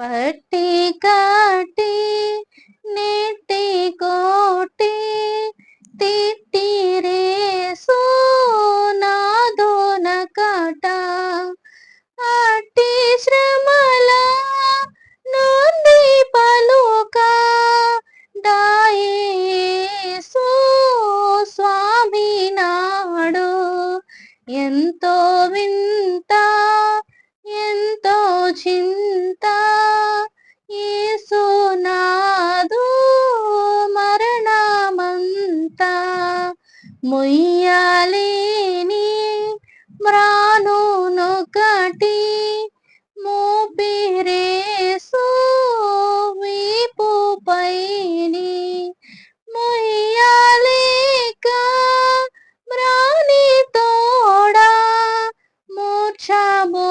పట్టి కాటి నెట్టి కోటి తిట్టిరే నాదోన కాట. అట్టి శ్రమల నుండి పలుక దాయేసు స్వామి నాడు. ఎంతో వింత ఎంతో చింత అంతా ముయ్యాలేని మ్రానునొకటి మోపిరేసు వీపు పైని ముయ్యాలేక మ్రాని తోడా మూర్ఛము